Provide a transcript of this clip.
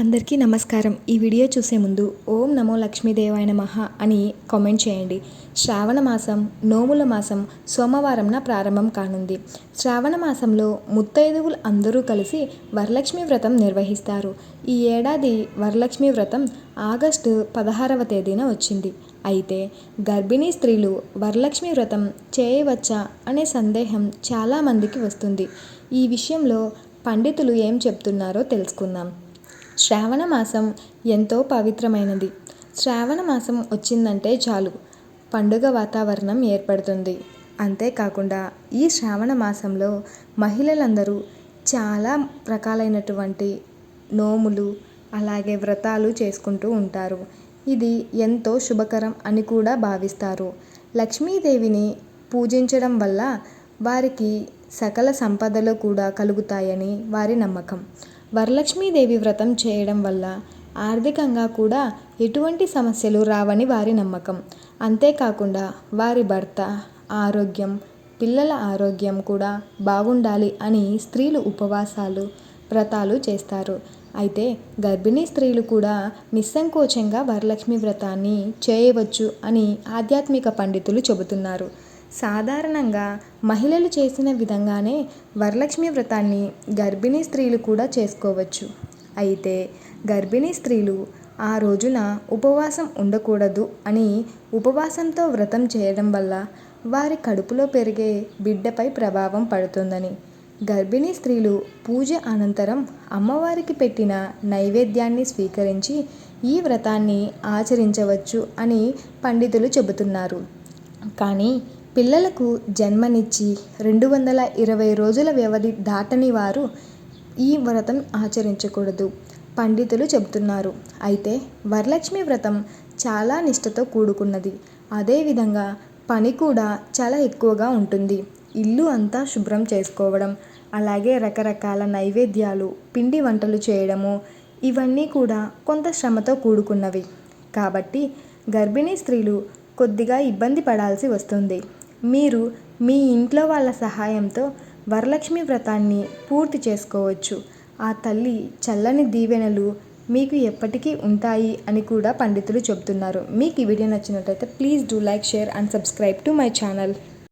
అందరికీ నమస్కారం. ఈ వీడియో చూసే ముందు ఓం నమో లక్ష్మీదేవాయ నమః అని కామెంట్ చేయండి. శ్రావణ మాసం నోముల మాసం సోమవారంన ప్రారంభం కానుంది. శ్రావణ మాసంలో ముత్తైదువులు అందరూ కలిసి వరలక్ష్మి వ్రతం నిర్వహిస్తారు. ఈ ఏడాది వరలక్ష్మి వ్రతం ఆగస్టు పదహారవ తేదీన వచ్చింది. అయితే గర్భిణీ స్త్రీలు వరలక్ష్మి వ్రతం చేయవచ్చా అనే సందేహం చాలామందికి వస్తుంది. ఈ విషయంలో పండితులు ఏం చెప్తున్నారో తెలుసుకుందాం. శ్రావణ మాసం ఎంతో పవిత్రమైనది. శ్రావణ మాసం వచ్చిందంటే చాలు. పండుగ వాతావరణం ఏర్పడుతుంది. అంతేకాకుండా ఈ శ్రావణ మాసంలో మహిళలందరూ చాలా రకాలైనటువంటి నోములు అలాగే వ్రతాలు చేసుకుంటూ ఉంటారు. ఇది ఎంతో శుభకరం అని కూడా భావిస్తారు. లక్ష్మీదేవిని పూజించడం వల్ల వారికి సకల సంపదలు కూడా కలుగుతాయని వారి నమ్మకం. వరలక్ష్మీదేవి వ్రతం చేయడం వల్ల ఆర్థికంగా కూడా ఎటువంటి సమస్యలు రావని వారి నమ్మకం. అంతేకాకుండా వారి భర్త ఆరోగ్యం పిల్లల ఆరోగ్యం కూడా బాగుండాలి అని స్త్రీలు ఉపవాసాలు వ్రతాలు చేస్తారు. అయితే గర్భిణీ స్త్రీలు కూడా నిస్సంకోచంగా వరలక్ష్మి వ్రతాన్ని చేయవచ్చు అని ఆధ్యాత్మిక పండితులు చెబుతున్నారు. సాధారణంగా మహిళలు చేసిన విధంగానే వరలక్ష్మి వ్రతాన్ని గర్భిణీ స్త్రీలు కూడా చేసుకోవచ్చు. అయితే గర్భిణీ స్త్రీలు ఆ రోజున ఉపవాసం ఉండకూడదు అని ఉపవాసంతో వ్రతం చేయడం వల్ల వారి కడుపులో పెరిగే బిడ్డపై ప్రభావం పడుతుందని గర్భిణీ స్త్రీలు పూజ అనంతరం అమ్మవారికి పెట్టిన నైవేద్యాన్ని స్వీకరించి ఈ వ్రతాన్ని ఆచరించవచ్చు అని పండితులు చెబుతున్నారు. కానీ పిల్లలకు జన్మనిచ్చి రెండు వందల ఇరవై రోజుల వ్యవధి దాటని వారు ఈ వ్రతం ఆచరించకూడదు. పండితులు చెబుతున్నారు. అయితే వరలక్ష్మి వ్రతం చాలా నిష్టతో కూడుకున్నది. అదేవిధంగా పని కూడా చాలా ఎక్కువగా ఉంటుంది. ఇల్లు అంతా శుభ్రం చేసుకోవడం అలాగే రకరకాల నైవేద్యాలు పిండి వంటలు చేయడము ఇవన్నీ కూడా కొంత శ్రమతో కూడుకున్నవి. కాబట్టి గర్భిణీ స్త్రీలు కొద్దిగా ఇబ్బంది పడాల్సి వస్తుంది. మీరు మీ ఇంట్లో వాళ్ళ సహాయంతో వరలక్ష్మి వ్రతాన్ని పూర్తి చేసుకోవచ్చు. ఆ తల్లి చల్లని దీవెనలు మీకు ఎప్పటికీ ఉంటాయి అని కూడా పండితులు చెబుతున్నారు. మీకు ఈ వీడియో నచ్చినట్లయితే please do like share and subscribe to my channel.